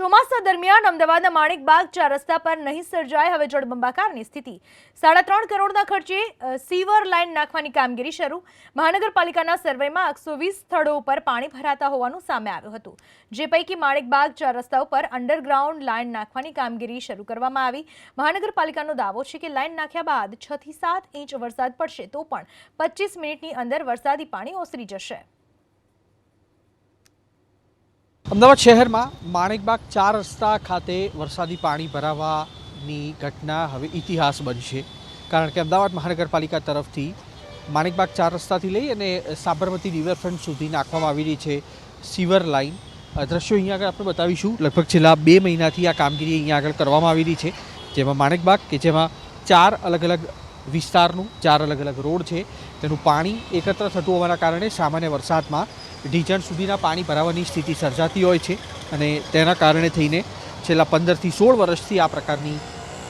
ચોમાસા દરમિયાન અમદાવાદના માણેકબાગ ચાર રસ્તા પર નહીં સર્જાય. હવે જળબંબાકારની સ્થિતિ. સાડા ત્રણ કરોડના ખર્ચે સીવર લાઇન નાખવાની કામગીરી શરૂ. મહાનગરપાલિકાના સર્વેમાં એકસો વીસ સ્થળો ઉપર પાણી ભરાતા હોવાનું સામે આવ્યું હતું. જે પૈકી માણેકબાગ ચાર રસ્તા ઉપર અંડરગ્રાઉન્ડ લાઇન નાખવાની કામગીરી શરૂ કરવામાં આવી. મહાનગરપાલિકાનો દાવો છે કે લાઇન નાખ્યા બાદ છ થી સાત ઇંચ વરસાદ પડશે તો પણ પચીસ મિનિટની અંદર વરસાદી પાણી ઓસરી જશે. અમદાવાદ શહેરમાં માણેકબાગ ચાર રસ્તા ખાતે વરસાદી પાણી ભરાવાની ઘટના હવે ઇતિહાસ બનશે. કારણ કે અમદાવાદ મહાનગરપાલિકા તરફથી માણેકબાગ ચાર રસ્તાથી લઈ અને સાબરમતી રિવરફ્રન્ટ સુધી નાખવામાં આવી રહી છે સીવર લાઇન. દ્રશ્યો અહીંયા આગળ આપણે બતાવીશું. લગભગ છેલ્લા બે મહિનાથી આ કામગીરી અહીંયા આગળ કરવામાં આવી રહી છે, જેમાં માણેકબાગ કે જેમાં ચાર અલગ અલગ વિસ્તારનું ચાર અલગ અલગ રોડ છે. તેનું પાણી એકત્ર થતું હોવાના કારણે સામાન્ય વરસાદમાં ઢીંચણ સુધીના પાણી ભરાવાની સ્થિતિ સર્જાતી હોય છે અને તેના કારણે થઈને છેલ્લા પંદરથી સોળ વર્ષથી આ પ્રકારની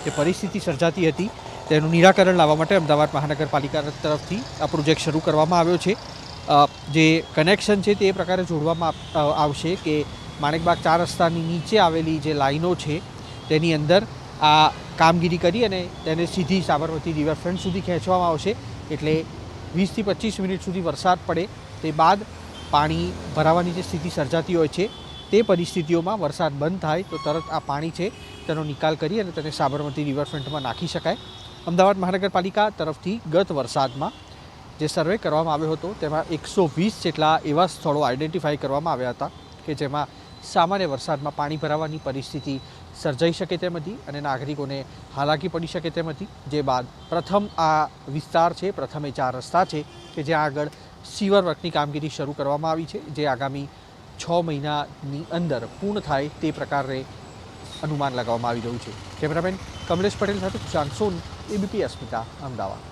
જે પરિસ્થિતિ સર્જાતી હતી, તેનું નિરાકરણ લાવવા માટે અમદાવાદ મહાનગરપાલિકા તરફથી આ પ્રોજેક્ટ શરૂ કરવામાં આવ્યો છે. જે કનેક્શન છે તે એ પ્રકારે જોડવામાં આવશે કે માણેકબાગ ચાર રસ્તાની નીચે આવેલી જે લાઈનો છે, તેની અંદર આ કામગીરી કરી અને તેને સીધી સાબરમતી રિવરફ્રન્ટ સુધી ખેંચવામાં આવશે. એટલે વીસથી પચીસ મિનિટ સુધી વરસાદ પડે. તે બાદ પાણી ભરાવાની જે સ્થિતિ સર્જાતી હોય છે, તે પરિસ્થિતિઓમાં વરસાદ બંધ થાય તો તરત આ પાણી છે તેનો નિકાલ કરી અને તેને સાબરમતી રિવરફ્રન્ટમાં નાખી શકાય. અમદાવાદ મહાનગરપાલિકા તરફથી ગત વરસાદમાં જે સર્વે કરવામાં આવ્યો હતો, તેમાં એકસો વીસ જેટલા એવા સ્થળો આઈડેન્ટિફાઈ કરવામાં આવ્યા હતા કે જેમાં સામાન્ય વરસાદમાં પાણી ભરાવાની પરિસ્થિતિ સર્જાઈ શકે તેમ હતી અને નાગરિકોને હાલાકી પડી શકે તેમ હતી. જે બાદ પ્રથમ આ વિસ્તાર છે, પ્રથમ એ ચાર રસ્તા છે કે જ્યાં આગળ સીવર વર્કની કામગીરી શરૂ કરવામાં આવી છે, જે આગામી છ મહિનાની અંદર પૂર્ણ થાય તે પ્રકારે અનુમાન લગાવવામાં આવી રહ્યું છે. કેમેરામેન કમલેશ પટેલ સાથે સુશાંત સોન એબીપી અસ્મિતા, અમદાવાદ.